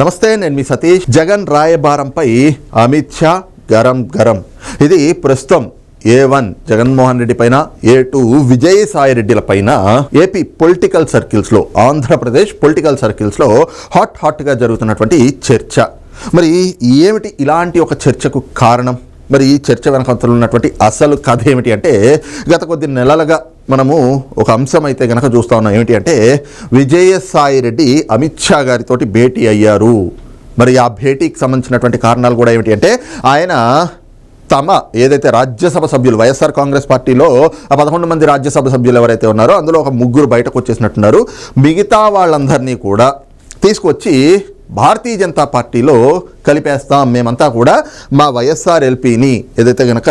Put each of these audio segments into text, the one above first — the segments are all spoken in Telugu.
నమస్తే నేను మీ సతీష్. జగన్ రాయబారంపై అమిత్ షా గరం గరం. ఇది ప్రస్తుతం ఏ వన్ జగన్మోహన్ రెడ్డి పైన ఏ టూ విజయసాయి రెడ్డిల పైన AP political సర్కిల్స్లో Andhra Pradesh political సర్కిల్స్లో hot హాట్గా జరుగుతున్నటువంటి చర్చ. మరి ఏమిటి ఇలాంటి ఒక చర్చకు కారణం? మరి ఈ చర్చ వెనకంతలో ఉన్నటువంటి అసలు కథ ఏమిటి అంటే గత కొద్ది నెలలుగా మనము ఒక అంశం అయితే గనక చూస్తూ ఉన్నాం. ఏమిటి అంటే విజయసాయి రెడ్డి అమిత్ షా గారితోటి భేటీ అయ్యారు. మరి ఆ భేటీకి సంబంధించినటువంటి కారణాలు కూడా ఏమిటి అంటే ఆయన తమ ఏదైతే రాజ్యసభ సభ్యులు వైఎస్ఆర్ కాంగ్రెస్ పార్టీలో ఆ పదకొండు మంది రాజ్యసభ సభ్యులు ఎవరైతే ఉన్నారో అందులో ఒక ముగ్గురు బయటకు వచ్చేసినట్టున్నారు. మిగతా వాళ్ళందరినీ కూడా తీసుకొచ్చి భారతీయ జనతా పార్టీలో కలిపేస్తాం. మేమంతా కూడా మా వైఎస్ఆర్ ఎల్పీని ఏదైతే గనక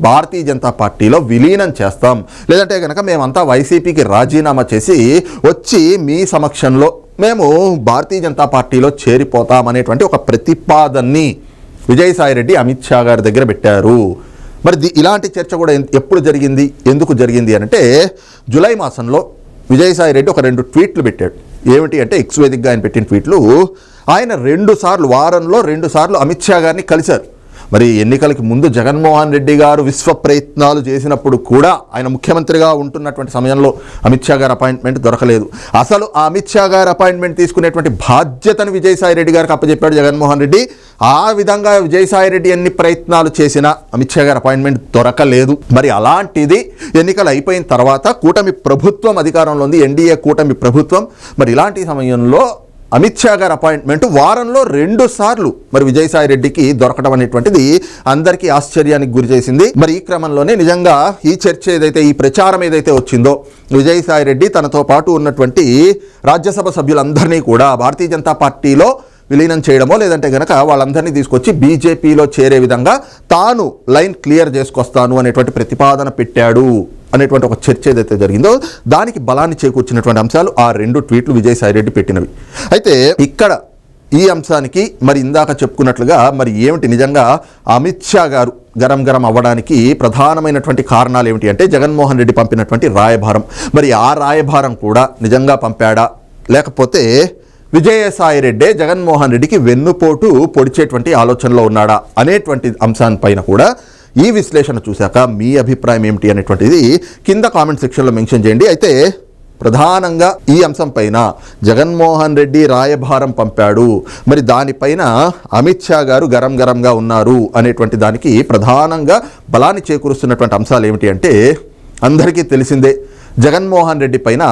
భారతీయ జనతా పార్టీలో విలీనం చేస్తాం. లేదంటే కనుక మేమంతా వైసీపీకి రాజీనామా చేసి వచ్చి మీ సమక్షంలో మేము భారతీయ జనతా పార్టీలో చేరిపోతాం అనేటువంటి ఒక ప్రతిపాదనని విజయసాయిరెడ్డి అమిత్ షా గారి దగ్గర పెట్టారు. మరి ది- ఇలాంటి చర్చ కూడా ఎప్పుడు జరిగింది? ఎందుకు జరిగింది అంటే జూలై మాసంలో విజయసాయిరెడ్డి ఒక రెండు ట్వీట్లు పెట్టాడు. ఏమిటి అంటే ఎక్స్వేదిక్గా ఆయన పెట్టిన ట్వీట్లు ఆయన రెండు సార్లు వారంలో రెండు సార్లు అమిత్ షా గారిని కలిశారు. మరి ఎన్నికలకి ముందు జగన్మోహన్ రెడ్డి గారు విశ్వ ప్రయత్నాలు చేసినప్పుడు కూడా ఆయన ముఖ్యమంత్రిగా ఉంటున్నటువంటి సమయంలో అమిత్ షా గారు అపాయింట్మెంట్ దొరకలేదు. అసలు ఆ అమిత్ షా గారు అపాయింట్మెంట్ తీసుకునేటువంటి బాధ్యతను విజయసాయి రెడ్డి గారికి అప్పచెప్పాడు జగన్మోహన్ రెడ్డి. ఆ విధంగా విజయసాయి రెడ్డి ఎన్ని ప్రయత్నాలు చేసినా అమిత్ షా గారు అపాయింట్మెంట్ దొరకలేదు. మరి అలాంటిది ఎన్నికలు అయిపోయిన తర్వాత కూటమి ప్రభుత్వం అధికారంలో ఉంది. ఎన్డీఏ కూటమి ప్రభుత్వం. మరి ఇలాంటి సమయంలో అమిత్ షా గారి అపాయింట్మెంట్ వారంలో రెండు సార్లు మరి విజయసాయి రెడ్డికి దొరకడం అనేటువంటిది అందరికీ ఆశ్చర్యానికి గురి చేసింది. మరి ఈ క్రమంలోనే నిజంగా ఈ చర్చ ఏదైతే ఈ ప్రచారం ఏదైతే వచ్చిందో విజయసాయి రెడ్డి తనతో పాటు ఉన్నటువంటి రాజ్యసభ సభ్యులందరినీ కూడా భారతీయ జనతా పార్టీలో విలీనం చేయడమో లేదంటే గనక వాళ్ళందరినీ తీసుకొచ్చి బీజేపీలో చేరే విధంగా తాను లైన్ క్లియర్ చేసుకొస్తాను అనేటువంటి ప్రతిపాదన పెట్టాడు. అనేటువంటి ఒక చర్చ ఏదైతే జరిగిందో దానికి బలాన్ని చేకూర్చినటువంటి అంశాలు ఆ రెండు ట్వీట్లు విజయసాయిరెడ్డి పెట్టినవి. అయితే ఇక్కడ ఈ అంశానికి మరి ఇందాక చెప్పుకున్నట్లుగా మరి ఏమిటి నిజంగా అమిత్ షా గారు గరం గరం అవ్వడానికి ప్రధానమైనటువంటి కారణాలు ఏమిటి అంటే జగన్మోహన్ రెడ్డి పంపినటువంటి రాయభారం. మరి ఆ రాయభారం కూడా నిజంగా పంపాడా? లేకపోతే విజయసాయి రెడ్డే జగన్మోహన్ రెడ్డికి వెన్నుపోటు పొడిచేటువంటి ఆలోచనలో ఉన్నాడా? అనేటువంటి అంశాన్పైన కూడా ఈ విశ్లేషణ చూశాక మీ అభిప్రాయం ఏమిటి అనేటువంటిది కింద కామెంట్ సెక్షన్లో మెన్షన్ చేయండి. అయితే ప్రధానంగా ఈ అంశం పైన జగన్మోహన్ రెడ్డి రాయభారం పంపాడు. మరి దానిపైన అమిత్ షా గారు గరం గరంగా ఉన్నారు అనేటువంటి దానికి ప్రధానంగా బలాన్ని చేకూరుస్తున్నటువంటి అంశాలు ఏమిటి అంటే అందరికీ తెలిసిందే జగన్మోహన్ రెడ్డి పైన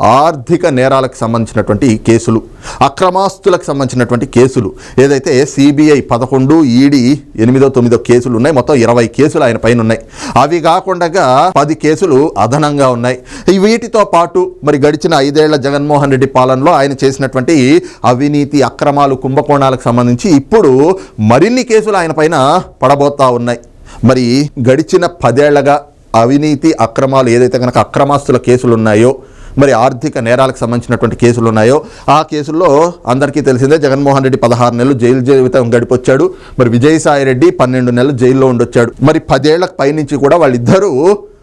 ఆర్థిక నేరాలకు సంబంధించినటువంటి కేసులు అక్రమాస్తులకు సంబంధించినటువంటి కేసులు. ఏదైతే సిబిఐ పదకొండు ఈడీ ఎనిమిదో తొమ్మిదో కేసులు ఉన్నాయి మొత్తం ఇరవై కేసులు ఆయన పైన ఉన్నాయి. అవి కాకుండా పది కేసులు అదనంగా ఉన్నాయి. వీటితో పాటు మరి గడిచిన ఐదేళ్ళ జగన్మోహన్ రెడ్డి పాలనలో ఆయన చేసినటువంటి అవినీతి అక్రమాలు కుంభకోణాలకు సంబంధించి ఇప్పుడు మరిన్ని కేసులు ఆయన పైన పడబోతా ఉన్నాయి. మరి గడిచిన పదేళ్ళగా అవినీతి అక్రమాలు ఏదైతే కనుక అక్రమాస్తుల కేసులు ఉన్నాయో మరి ఆర్థిక నేరాలకు సంబంధించినటువంటి కేసులు ఉన్నాయో ఆ కేసుల్లో అందరికీ తెలిసిందే జగన్మోహన్ రెడ్డి పదహారు నెలలు జైలు జీవితం గడిపొచ్చాడు. మరి విజయసాయి రెడ్డి పన్నెండు నెలలు జైల్లో ఉండొచ్చాడు. మరి పదేళ్ళకు పైనుంచి కూడా వాళ్ళిద్దరూ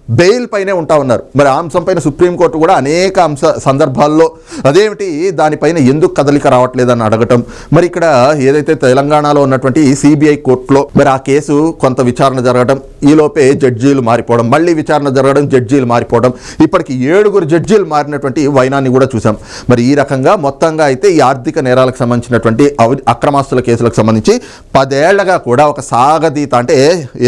బెయిల్ పైనే ఉంటా ఉన్నారు. మరి ఆ అంశం పైన సుప్రీంకోర్టు కూడా అనేక అంశ సందర్భాల్లో అదేమిటి? దానిపైన ఎందుకు కదలిక రావట్లేదని అడగటం. మరి ఇక్కడ ఏదైతే తెలంగాణలో ఉన్నటువంటి సిబిఐ కోర్టులో మరి ఆ కేసు కొంత విచారణ జరగడం ఈలోపే జడ్జీలు మారిపోవడం మళ్ళీ విచారణ జరగడం జడ్జీలు మారిపోవడం ఇప్పటికి ఏడుగురు జడ్జీలు మారినటువంటి వైనాన్ని కూడా చూసాం మరి ఈ రకంగా మొత్తంగా అయితే ఈ ఆర్థిక నేరాలకు సంబంధించినటువంటి అవి అక్రమాస్తుల కేసులకు సంబంధించి పదేళ్ళగా కూడా ఒక సాగదీత అంటే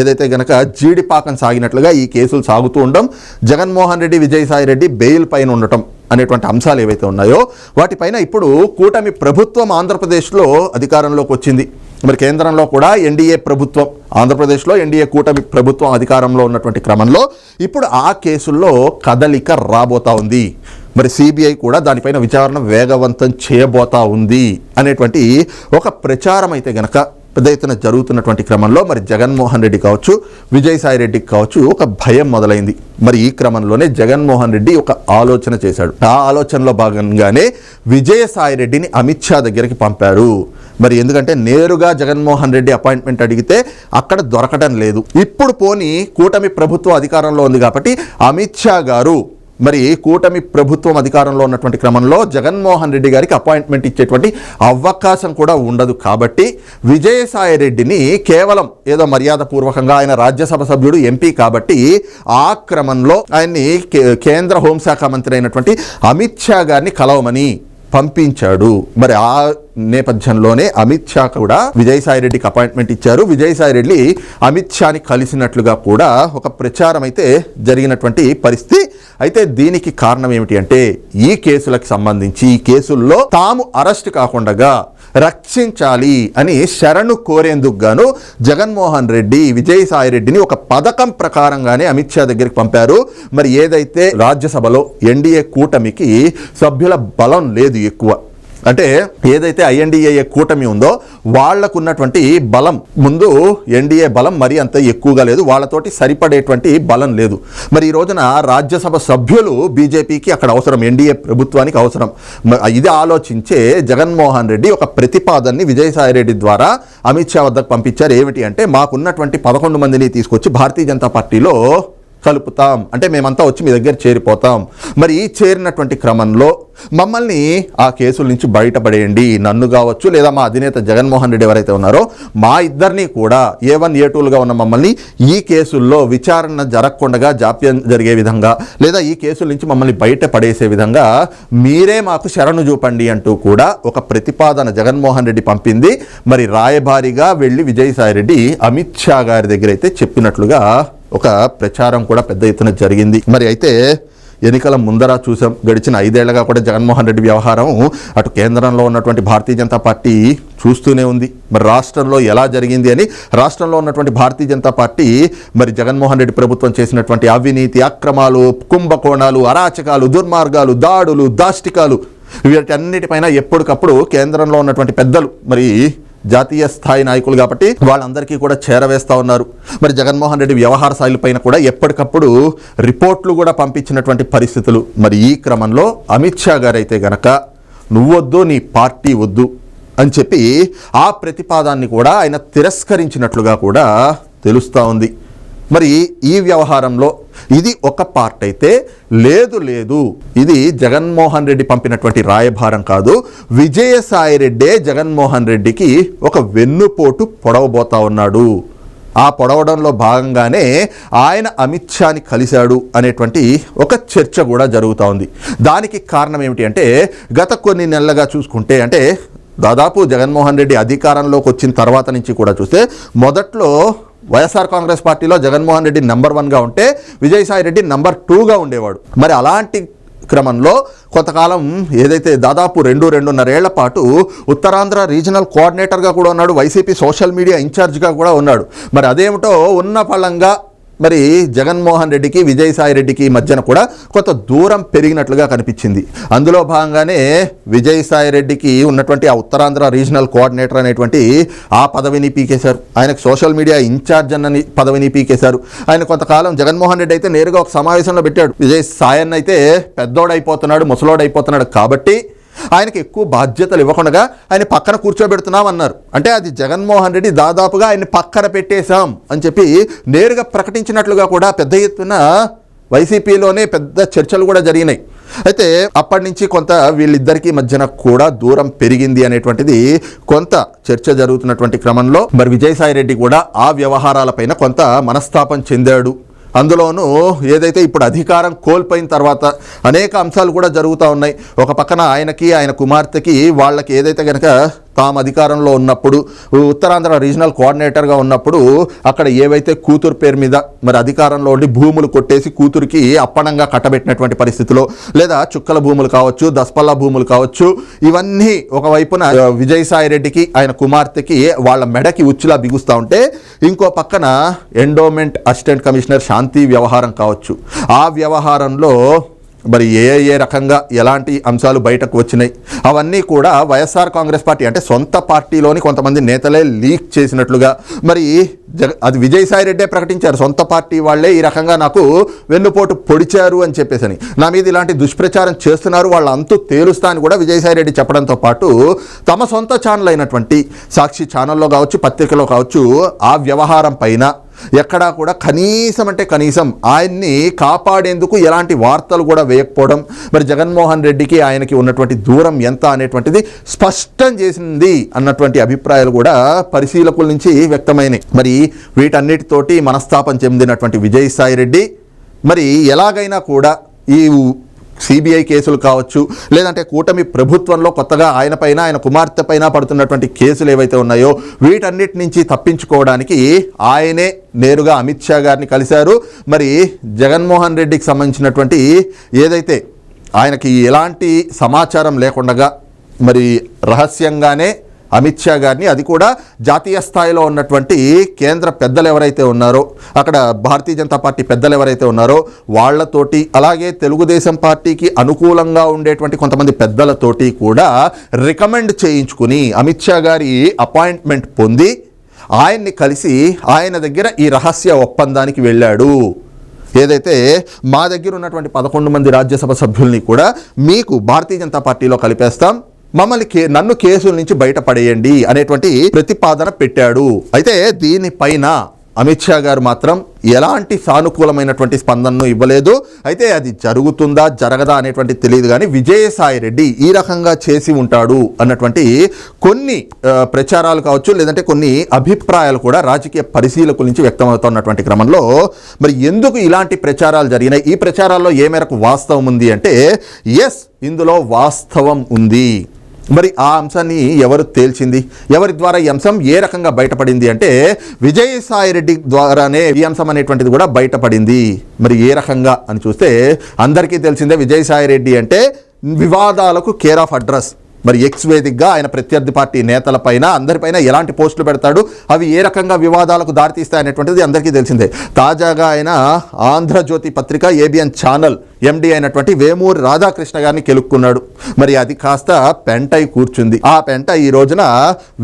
ఏదైతే గనక జీడిపాకం సాగినట్లుగా ఈ కేసులు సాగుతూ ఉండడం జగన్మోహన్ రెడ్డి విజయసాయి రెడ్డి బెయిల్ పైన ఉండటం అనేటువంటి అంశాలు ఏవైతే ఉన్నాయో వాటిపైన ఇప్పుడు కూటమి ప్రభుత్వం ఆంధ్రప్రదేశ్లో అధికారంలోకి వచ్చింది. మరి కేంద్రంలో కూడా ఎన్డీఏ ప్రభుత్వం ఆంధ్రప్రదేశ్లో ఎన్డీఏ కూటమి ప్రభుత్వం అధికారంలో ఉన్నటువంటి క్రమంలో ఇప్పుడు ఆ కేసుల్లో కదలిక రాబోతా ఉంది. మరి సిబిఐ కూడా దానిపైన విచారణ వేగవంతం చేయబోతా ఉంది అనేటువంటి ఒక ప్రచారం అయితే గనక పెద్ద ఎత్తున జరుగుతున్నటువంటి క్రమంలో మరి జగన్మోహన్ రెడ్డి కావచ్చు విజయసాయి రెడ్డికి కావచ్చు ఒక భయం మొదలైంది. మరి ఈ క్రమంలోనే జగన్మోహన్ రెడ్డి ఒక ఆలోచన చేశాడు. ఆ ఆలోచనలో భాగంగానే విజయసాయి రెడ్డిని అమిత్ షా దగ్గరికి పంపారు. మరి ఎందుకంటే నేరుగా జగన్మోహన్ రెడ్డి అపాయింట్మెంట్ అడిగితే అక్కడ దొరకడం లేదు. ఇప్పుడు పోని కూటమి ప్రభుత్వం అధికారంలో ఉంది కాబట్టి అమిత్ షా గారు మరి కూటమి ప్రభుత్వం అధికారంలో ఉన్నటువంటి క్రమంలో జగన్మోహన్ రెడ్డి గారికి అపాయింట్మెంట్ ఇచ్చేటువంటి అవకాశం కూడా ఉండదు కాబట్టి విజయసాయి రెడ్డిని కేవలం ఏదో మర్యాదపూర్వకంగా ఆయన రాజ్యసభ సభ్యుడు ఎంపీ కాబట్టి ఆ క్రమంలో ఆయన్ని కే- కేంద్ర హోంశాఖ మంత్రి అయినటువంటి అమిత్ షా గారిని కలవమని పంపించాడు. మరి ఆ నేపథ్యంలోనే అమిత్ షా కూడా విజయసాయి రెడ్డికి అపాయింట్మెంట్ ఇచ్చారు. విజయసాయి రెడ్డి అమిత్ షాని కలిసినట్లుగా కూడా ఒక ప్రచారం అయితే జరిగినటువంటి పరిస్థితి. అయితే దీనికి కారణం ఏమిటి అంటే ఈ కేసులకు సంబంధించి ఈ కేసుల్లో తాము అరెస్ట్ కాకుండా రక్షించాలి అని శరణు కోరేందుకు గాను జగన్మోహన్ రెడ్డి విజయసాయి రెడ్డిని ఒక పథకం ప్రకారంగానే అమిత్ షా దగ్గరికి పంపారు. మరి ఏదైతే రాజ్యసభలో ఎన్డీఏ కూటమికి సభ్యుల బలం లేదు ఎక్కువ అంటే ఏదైతే ఐఎన్డిఏ కూటమి ఉందో వాళ్ళకు ఉన్నటువంటి బలం. ముందు ఎన్డీఏ బలం మరీ అంత ఎక్కువగా లేదు వాళ్ళతోటి సరిపడేటువంటి బలం లేదు. మరి ఈ రోజున రాజ్యసభ సభ్యులు బీజేపీకి అక్కడ అవసరం ఎన్డీఏ ప్రభుత్వానికి అవసరం. ఇది ఆలోచించే జగన్మోహన్ రెడ్డి ఒక ప్రతిపాదనని విజయసాయి రెడ్డి ద్వారా అమిత్ షా వద్దకు పంపించారు. ఏమిటి అంటే మాకున్నటువంటి పదకొండు మందిని తీసుకొచ్చి భారతీయ జనతా పార్టీలో కలుపుతాం. అంటే మేమంతా వచ్చి మీ దగ్గర చేరిపోతాం. మరి చేరినటువంటి క్రమంలో మమ్మల్ని ఆ కేసుల నుంచి బయటపడేయండి. నన్ను కావచ్చు లేదా మా అధినేత జగన్మోహన్ రెడ్డి ఎవరైతే ఉన్నారో మా ఇద్దరిని కూడా ఏ వన్ ఏ టూలుగా ఉన్న మమ్మల్ని ఈ కేసుల్లో విచారణ జరగకుండా జాప్యం జరిగే విధంగా లేదా ఈ కేసుల నుంచి మమ్మల్ని బయట పడేసే విధంగా మీరే మాకు శరణు చూపండి అంటూ కూడా ఒక ప్రతిపాదన జగన్మోహన్ రెడ్డి పంపింది. మరి రాయబారిగా వెళ్ళి విజయసాయి రెడ్డి అమిత్ షా గారి దగ్గర అయితే చెప్పినట్లుగా ఒక ప్రచారం కూడా పెద్ద ఎత్తున జరిగింది. మరి అయితే ఎన్నికల ముందర చూసాం గడిచిన ఐదేళ్ళుగా కూడా జగన్మోహన్ రెడ్డి వ్యవహారం అటు కేంద్రంలో ఉన్నటువంటి భారతీయ జనతా పార్టీ చూస్తూనే ఉంది. మరి రాష్ట్రంలో ఎలా జరిగింది అని రాష్ట్రంలో ఉన్నటువంటి భారతీయ జనతా పార్టీ మరి జగన్మోహన్ రెడ్డి ప్రభుత్వం చేసినటువంటి అవినీతి అక్రమాలు కుంభకోణాలు అరాచకాలు దుర్మార్గాలు దాడులు దాష్టికాలు వీటన్నిటిపైన ఎప్పటికప్పుడు కేంద్రంలో ఉన్నటువంటి పెద్దలు మరి జాతీయ స్థాయి నాయకులు కాబట్టి వాళ్ళందరికీ కూడా చేరవేస్తా ఉన్నారు. మరి జగన్మోహన్ రెడ్డి వ్యవహార శైలిపైన కూడా ఎప్పటికప్పుడు రిపోర్ట్లు కూడా పంపించినటువంటి పరిస్థితులు. మరి ఈ క్రమంలో అమిత్ షా గారైతే గనక నువ్వొద్దు నీ పార్టీ వద్దు అని చెప్పి ఆ ప్రతిపాదాన్ని కూడా ఆయన తిరస్కరించినట్లుగా కూడా తెలుస్తూ ఉంది. మరి ఈ వ్యవహారంలో ఇది ఒక పార్ట్ అయితే లేదు లేదు. ఇది జగన్మోహన్ రెడ్డి పంపినటువంటి రాయభారం కాదు. విజయసాయి రెడ్డే జగన్మోహన్ రెడ్డికి ఒక వెన్నుపోటు పొడవబోతా ఉన్నాడు. ఆ పొడవడంలో భాగంగానే ఆయన అమిత్ షాని కలిశాడు అనేటువంటి ఒక చర్చ కూడా జరుగుతూ ఉంది. దానికి కారణం ఏమిటి అంటే గత కొన్ని నెలలుగా చూసుకుంటే అంటే దాదాపు జగన్మోహన్ రెడ్డి అధికారంలోకి వచ్చిన తర్వాత నుంచి కూడా చూస్తే మొదట్లో వైఎస్ఆర్ కాంగ్రెస్ పార్టీలో జగన్మోహన్ రెడ్డి నెంబర్ వన్గా ఉంటే విజయసాయి రెడ్డి నెంబర్ టూగా ఉండేవాడు. మరి అలాంటి క్రమంలో కొంతకాలం ఏదైతే దాదాపు రెండు రెండున్నరేళ్ళ పాటు ఉత్తరాంధ్ర రీజనల్ కోఆర్డినేటర్గా కూడా ఉన్నాడు వైసీపీ సోషల్ మీడియా ఇన్ఛార్జ్గా కూడా ఉన్నాడు. మరి అదేమిటో ఉన్న ఫలంగా మరి జగన్మోహన్ రెడ్డికి విజయసాయి రెడ్డికి మధ్యన కూడా కొంత దూరం పెరిగినట్లుగా కనిపించింది. అందులో భాగంగానే విజయసాయి రెడ్డికి ఉన్నటువంటి ఆ ఉత్తరాంధ్ర రీజనల్ కోఆర్డినేటర్ అనేటువంటి ఆ పదవిని పీకేశారు. ఆయనకు సోషల్ మీడియా ఇన్ఛార్జ్ అన్న పదవిని పీకేశారు. ఆయన కొంతకాలం జగన్మోహన్ రెడ్డి అయితే నేరుగా ఒక సమావేశంలో పెట్టాడు. విజయ్ సాయన్ అయితే పెద్దోడైపోతున్నాడు ముసలోడైపోతున్నాడు. కాబట్టి ఆయనకి ఎక్కువ బాధ్యతలు ఇవ్వకుండా ఆయన పక్కన కూర్చోబెడుతున్నాం అన్నారు అంటే అది జగన్మోహన్ రెడ్డి దాదాపుగా ఆయన పక్కన పెట్టేశాం అని చెప్పి నేరుగా ప్రకటించినట్లుగా కూడా పెద్ద ఎత్తున వైసీపీలోనే పెద్ద చర్చలు కూడా జరిగినాయి. అయితే అప్పటి నుంచి కొంత వీళ్ళిద్దరికీ మధ్యన కూడా దూరం పెరిగింది అనేటువంటిది కొంత చర్చ జరుగుతున్నటువంటి క్రమంలో. మరి విజయసాయి రెడ్డి కూడా ఆ వ్యవహారాలపైన కొంత మనస్తాపం చెందాడు. అందులోనూ ఏదైతే ఇప్పుడు అధికారం కోల్పోయిన తర్వాత అనేక అంశాలు కూడా జరుగుతూ ఉన్నాయి. ఒక పక్కన ఆయనకి ఆయన కుమార్తెకి వాళ్ళకి ఏదైతే కనుక తాము అధికారంలో ఉన్నప్పుడు ఉత్తరాంధ్ర రీజనల్ కోఆర్డినేటర్గా ఉన్నప్పుడు అక్కడ ఏవైతే కూతురు పేరు మీద మరి అధికారంలో ఉండి భూములు కొట్టేసి కూతురికి అప్పనంగా కట్టబెట్టినటువంటి పరిస్థితిలో లేదా చుక్కల భూములు కావచ్చు దస్పల్ల భూములు కావచ్చు ఇవన్నీ ఒకవైపున విజయసాయిరెడ్డికి విజయసాయి రెడ్డికి ఆయన కుమార్తెకి వాళ్ళ మెడకి ఉచ్చులా బిగుస్తూ ఉంటే ఇంకో పక్కన ఎండోమెంట్ అసిస్టెంట్ కమిషనర్ శాంతి వ్యవహారం కావచ్చు. ఆ వ్యవహారంలో మరి ఏ ఏ రకంగా ఎలాంటి అంశాలు బయటకు వచ్చినాయి? అవన్నీ కూడా వైఎస్ఆర్ కాంగ్రెస్ పార్టీ అంటే సొంత పార్టీలోని కొంతమంది నేతలే లీక్ చేసినట్లుగా మరి జగ అది విజయసాయి రెడ్డే ప్రకటించారు. సొంత పార్టీ వాళ్ళే ఈ రకంగా నాకు వెన్నుపోటు పొడిచారు అని చెప్పేసని. నా మీద ఇలాంటి దుష్ప్రచారం చేస్తున్నారు. వాళ్ళ అంతు తేలుస్తా అని కూడా విజయసాయి రెడ్డి చెప్పడంతో పాటు తమ సొంత ఛానల్ అయినటువంటి సాక్షి ఛానల్లో కావచ్చు పత్రికలో కావచ్చు ఆ వ్యవహారం పైన ఎక్కడా కూడా కనీసం అంటే కనీసం ఆయన్ని కాపాడేందుకు ఎలాంటి వార్తలు కూడా వేయకపోవడం మరి జగన్మోహన్ రెడ్డికి ఆయనకి ఉన్నటువంటి దూరం ఎంత అనేటువంటిది స్పష్టం చేసింది అన్నటువంటి అభిప్రాయాలు కూడా పరిశీలకుల నుంచి వ్యక్తమైనాయి. మరి వీటన్నిటితోటి మనస్తాపం చెందినటువంటి విజయసాయి రెడ్డి మరి ఎలాగైనా కూడా ఈ సిబిఐ కేసులు కావచ్చు లేదంటే కూటమి ప్రభుత్వంలో కొత్తగా ఆయన పైన ఆయన కుమార్తె పైన పడుతున్నటువంటి కేసులు ఏవైతే ఉన్నాయో వీటన్నిటి నుంచి తప్పించుకోవడానికి ఆయనే నేరుగా అమిత్ షా గారిని కలిశారు. మరి జగన్మోహన్ రెడ్డికి సంబంధించినటువంటి ఏదైతే ఆయనకి ఎలాంటి సమాచారం లేకుండగా మరి రహస్యంగానే అమిత్ షా గారిని అది కూడా జాతీయ స్థాయిలో ఉన్నటువంటి కేంద్ర పెద్దలు ఎవరైతే ఉన్నారో అక్కడ భారతీయ జనతా పార్టీ పెద్దలు ఎవరైతే ఉన్నారో వాళ్ళతోటి అలాగే తెలుగుదేశం పార్టీకి అనుకూలంగా ఉండేటువంటి కొంతమంది పెద్దలతోటి కూడా రికమెండ్ చేయించుకుని అమిత్ షా గారి అపాయింట్మెంట్ పొంది ఆయన్ని కలిసి ఆయన దగ్గర ఈ రహస్య ఒప్పందానికి వెళ్ళాడు. ఏదైతే మా దగ్గర ఉన్నటువంటి పదకొండు మంది రాజ్యసభ సభ్యుల్ని కూడా మీకు భారతీయ జనతా పార్టీలో కలిపేస్తాం. మమ్మల్ని కే నన్ను కేసుల నుంచి బయటపడేయండి అనేటువంటి ప్రతిపాదన పెట్టాడు. అయితే దీనిపైన అమిత్ షా గారు మాత్రం ఎలాంటి సానుకూలమైనటువంటి స్పందనను ఇవ్వలేదు. అయితే అది జరుగుతుందా జరగదా అనేటువంటి తెలియదు కానీ విజయసాయి రెడ్డి ఈ రకంగా చేసి ఉంటాడు అన్నటువంటి కొన్ని ప్రచారాలు కావచ్చు లేదంటే కొన్ని అభిప్రాయాలు కూడా రాజకీయ పరిశీలకుల నుంచి వ్యక్తమవుతున్నటువంటి క్రమంలో మరి ఎందుకు ఇలాంటి ప్రచారాలు జరిగినాయి? ఈ ప్రచారాల్లో ఏ మేరకు వాస్తవం ఉంది అంటే ఎస్ ఇందులో వాస్తవం ఉంది. మరి ఆ అంశాన్ని ఎవరు తేల్చింది? ఎవరి ద్వారా ఈ అంశం ఏ రకంగా బయటపడింది అంటే విజయసాయి రెడ్డి ద్వారానే ఈ అంశం అనేటువంటిది కూడా బయటపడింది. మరి ఏ రకంగా అని చూస్తే అందరికీ తెలిసిందే విజయసాయి రెడ్డి అంటే వివాదాలకు కేర్ ఆఫ్ అడ్రస్. మరి ఎక్స్ వేదికగా ఆయన ప్రత్యర్థి పార్టీ నేతలపైన అందరిపైన ఎలాంటి పోస్టులు పెడతాడు అవి ఏ రకంగా వివాదాలకు దారితీస్తాయనేటువంటిది అందరికీ తెలిసిందే. తాజాగా ఆయన ఆంధ్రజ్యోతి పత్రిక ఏబిఎన్ ఛానల్ ఎండి అయినటువంటి వేమూరి రాధాకృష్ణ గారిని కెలుక్కున్నాడు. మరి అది కాస్త పెంటై కూర్చుంది. ఆ పెంట ఈ రోజున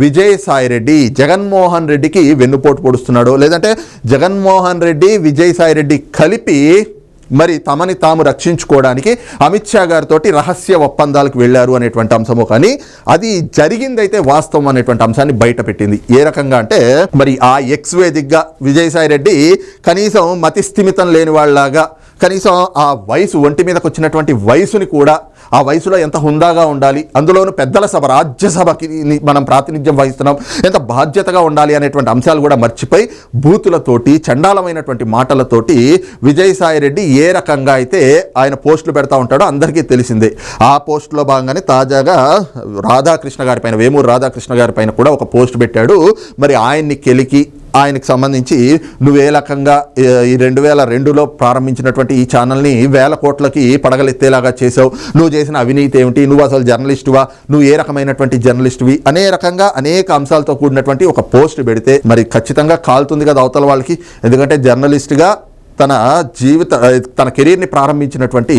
విజయసాయి రెడ్డి జగన్మోహన్ రెడ్డికి వెన్నుపోటు పొడుస్తున్నాడు. లేదంటే జగన్మోహన్ రెడ్డి విజయసాయి రెడ్డి కలిపి మరి తమని తాము రక్షించుకోవడానికి అమిత్ షా గారితో రహస్య ఒప్పందాలకు వెళ్ళారు అనేటువంటి అంశము. కానీ అది జరిగిందైతే వాస్తవం అనేటువంటి అంశాన్ని బయట పెట్టింది ఏ రకంగా అంటే మరి ఆ ఎక్స్ వేదికగా విజయసాయి రెడ్డి కనీసం మతి స్థిమితం లేని వాళ్ళలాగా కనీసం ఆ వయసు ఒంటి మీదకి వచ్చినటువంటి వయసుని కూడా ఆ వయసులో ఎంత హుందాగా ఉండాలి అందులోనూ పెద్దల సభ రాజ్యసభకి మనం ప్రాతినిధ్యం వహిస్తున్నాం ఎంత బాధ్యతగా ఉండాలి అనేటువంటి అంశాలు కూడా మర్చిపోయి బూతులతోటి చండాలమైనటువంటి మాటలతోటి విజయసాయి రెడ్డి ఏ రకంగా అయితే ఆయన పోస్టులు పెడతా ఉంటాడో అందరికీ తెలిసిందే. ఆ పోస్టులో భాగంగానే తాజాగా రాధాకృష్ణ గారి పైన వేమూరు రాధాకృష్ణ గారి పైన కూడా ఒక పోస్ట్ పెట్టాడు. మరి ఆయన్ని కెలికి ఆయనకు సంబంధించి నువ్వు ఏ రకంగా ఈ రెండు వేల రెండులో ప్రారంభించినటువంటి ఈ ఛానల్ని వేల కోట్లకి పడగలెత్తేలాగా చేసావు నువ్వు చేసిన అవినీతి ఏమిటి? నువ్వు అసలు జర్నలిస్టువా? నువ్వు ఏ రకమైనటువంటి జర్నలిస్టువి? అనే రకంగా అనేక అంశాలతో కూడినటువంటి ఒక పోస్ట్ పెడితే మరి ఖచ్చితంగా కాలుతుంది కదా అవతల వాళ్ళకి. ఎందుకంటే జర్నలిస్ట్గా తన జీవిత తన కెరీర్ని ప్రారంభించినటువంటి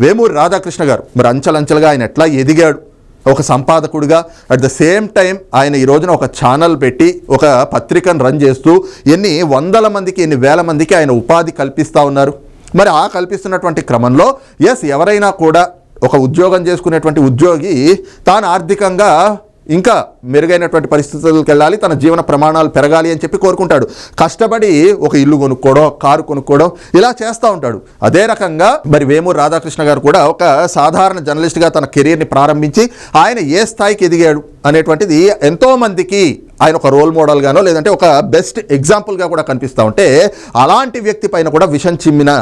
వేమూరి రాధాకృష్ణ గారు మరి అంచెలంచెలుగా ఆయన ఎట్లా ఎదిగాడు? ఒక సంపాదకుడిగా అట్ ద సేమ్ టైం ఆయన ఈ రోజున ఒక ఛానల్ పెట్టి ఒక పత్రికను రన్ చేస్తూ ఎన్ని వందల మందికి ఎన్ని వేల మందికి ఆయన ఉపాధి కల్పిస్తూ ఉన్నారు. మరి ఆ కల్పిస్తున్నటువంటి క్రమంలో ఎస్ ఎవరైనా కూడా ఒక ఉద్యోగం చేసుకునేటువంటి ఉద్యోగి తాను ఆర్థికంగా ఇంకా మెరుగైనటువంటి పరిస్థితులకు వెళ్ళాలి తన జీవన ప్రమాణాలు పెరగాలి అని చెప్పి కోరుకుంటాడు. కష్టపడి ఒక ఇల్లు కొనుక్కోవడం కారు కొనుక్కోవడం ఇలా చేస్తూ ఉంటాడు. అదే రకంగా మరి వేమూరు రాధాకృష్ణ గారు కూడా ఒక సాధారణ జర్నలిస్ట్గా తన కెరీర్ని ప్రారంభించి ఆయన ఏ స్థాయికి ఎదిగాడు అనేటువంటిది ఎంతోమందికి ఆయన ఒక రోల్ మోడల్గానో లేదంటే ఒక బెస్ట్ ఎగ్జాంపుల్గా కూడా కనిపిస్తూ ఉంటే అలాంటి వ్యక్తి పైన కూడా విషం చిమ్మిన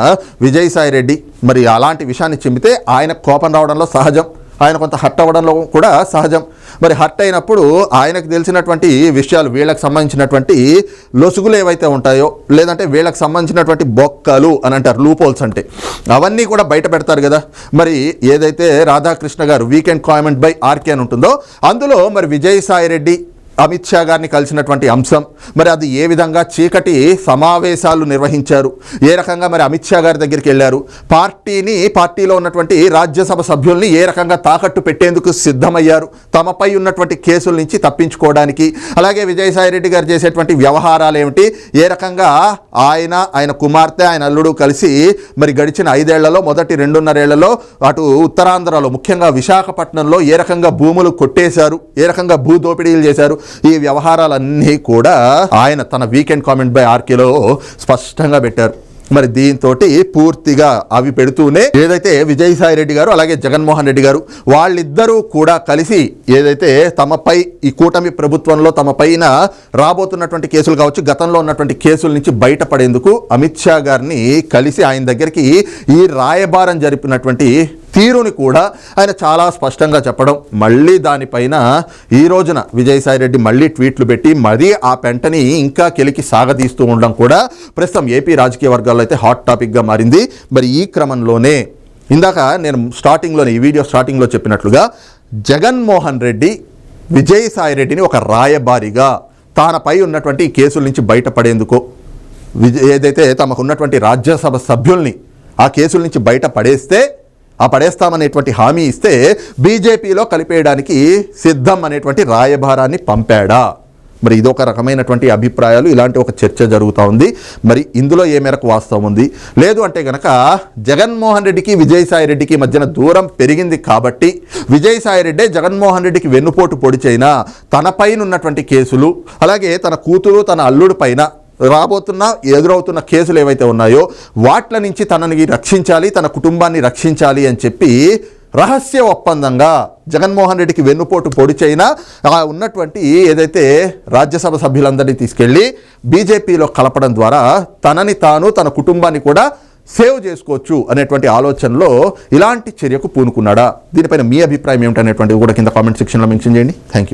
విజయసాయి రెడ్డి మరి అలాంటి విషయాన్ని చిమ్మితే ఆయన కోపం రావడంలో సహజం. ఆయన కొంత హర్ట్ అవ్వడంలో కూడా సహజం. మరి హర్ట్ అయినప్పుడు ఆయనకు తెలిసినటువంటి విషయాలు వీళ్ళకి సంబంధించినటువంటి లొసుగులు ఏవైతే ఉంటాయో లేదంటే వీళ్ళకి సంబంధించినటువంటి బొక్కలు అని అంటారు లూపోల్స్ అంటే. అవన్నీ కూడా బయట పెడతారు కదా. మరి ఏదైతే రాధాకృష్ణ గారు వీకెండ్ కామెంట్ బై ఆర్కే అని ఉంటుందో అందులో మరి విజయసాయి రెడ్డి అమిత్ షా గారిని కలిసినటువంటి అంశం. మరి అది ఏ విధంగా చీకటి సమావేశాలు నిర్వహించారు? ఏ రకంగా మరి అమిత్ షా గారి దగ్గరికి వెళ్ళారు? పార్టీని పార్టీలో ఉన్నటువంటి రాజ్యసభ సభ్యుల్ని ఏ రకంగా తాకట్టు పెట్టేందుకు సిద్ధమయ్యారు? తమపై ఉన్నటువంటి కేసుల నుంచి తప్పించుకోవడానికి. అలాగే విజయసాయి రెడ్డి గారు చేసేటువంటి వ్యవహారాలు ఏమిటి? ఏ రకంగా ఆయన ఆయన కుమార్తె ఆయన అల్లుడు కలిసి మరి గడిచిన ఐదేళ్ళలో మొదటి రెండున్నరేళ్ళలో అటు ఉత్తరాంధ్రలో ముఖ్యంగా విశాఖపట్నంలో ఏ రకంగా భూములు కొట్టేశారు? ఏ రకంగా భూ దోపిడీలు చేశారు? ఈ వ్యవహారాలన్నీ కూడా ఆయన తన వీకెండ్ కామెంట్ బై ఆర్కేలో స్పష్టంగా పెట్టారు. మరి దీంతో పూర్తిగా అవి పెడుతూనే ఏదైతే విజయసాయి రెడ్డి గారు అలాగే జగన్మోహన్ రెడ్డి గారు వాళ్ళిద్దరూ కూడా కలిసి ఏదైతే తమపై ఈ కూటమి ప్రభుత్వంలో తమ పైన రాబోతున్నటువంటి కేసులు కావచ్చు గతంలో ఉన్నటువంటి కేసుల నుంచి బయటపడేందుకు అమిత్ షా గారిని కలిసి ఆయన దగ్గరికి ఈ రాయబారం జరిపినటువంటి తీరుని కూడా ఆయన చాలా స్పష్టంగా చెప్పడం మళ్ళీ దానిపైన ఈ రోజున విజయసాయిరెడ్డి మళ్ళీ ట్వీట్లు పెట్టి మరీ ఆ పెంటని ఇంకా కెలికి సాగదీస్తూ ఉండడం కూడా ప్రస్తుతం ఏపీ రాజకీయ వర్గాల్లో అయితే హాట్ టాపిక్గా మారింది. మరి ఈ క్రమంలోనే ఇందాక నేను స్టార్టింగ్లోనే ఈ వీడియో స్టార్టింగ్లో చెప్పినట్లుగా జగన్మోహన్ రెడ్డి విజయసాయి రెడ్డిని ఒక రాయబారిగా తానపై ఉన్నటువంటి ఈ కేసుల నుంచి బయటపడేందుకు విజ- ఏదైతే తమకు ఉన్నటువంటి రాజ్యసభ సభ్యుల్ని ఆ కేసుల నుంచి బయటపడేస్తే ఆ పడేస్తామనేటువంటి హామీ ఇస్తే బీజేపీలో కలిపేయడానికి సిద్ధం అనేటువంటి రాయభారాన్ని పంపాడా? మరి ఇదొక రకమైనటువంటి అభిప్రాయాలు ఇలాంటి ఒక చర్చ జరుగుతూ ఉంది. మరి ఇందులో ఏ మేరకు వాస్తవం ఉంది? లేదు అంటే గనక జగన్మోహన్ రెడ్డికి విజయసాయి రెడ్డికి మధ్యన దూరం పెరిగింది కాబట్టి విజయసాయి రెడ్డే జగన్మోహన్ రెడ్డికి వెన్నుపోటు పొడిచైనా తనపైన ఉన్నటువంటి కేసులు అలాగే తన కూతురు తన అల్లుడి పైన రాబోతున్న ఎదురవుతున్న కేసులు ఏవైతే ఉన్నాయో వాట్ల నుంచి తనని రక్షించాలి తన కుటుంబాన్ని రక్షించాలి అని చెప్పి రహస్య ఒప్పందంగా జగన్మోహన్ రెడ్డికి వెన్నుపోటు పొడిచైనా ఆ ఉన్నటువంటి ఏదైతే రాజ్యసభ సభ్యులందరినీ తీసుకెళ్ళి బీజేపీలో కలపడం ద్వారా తనని తాను తన కుటుంబాన్ని కూడా సేవ్ చేసుకోవచ్చు అనేటువంటి ఆలోచనలో ఇలాంటి చర్యకు పూనుకున్నాడా? దీనిపైన మీ అభిప్రాయం ఏమిటనేటువంటిది కూడా కింద కామెంట్ సెక్షన్లో మెన్షన్ చేయండి. Thank you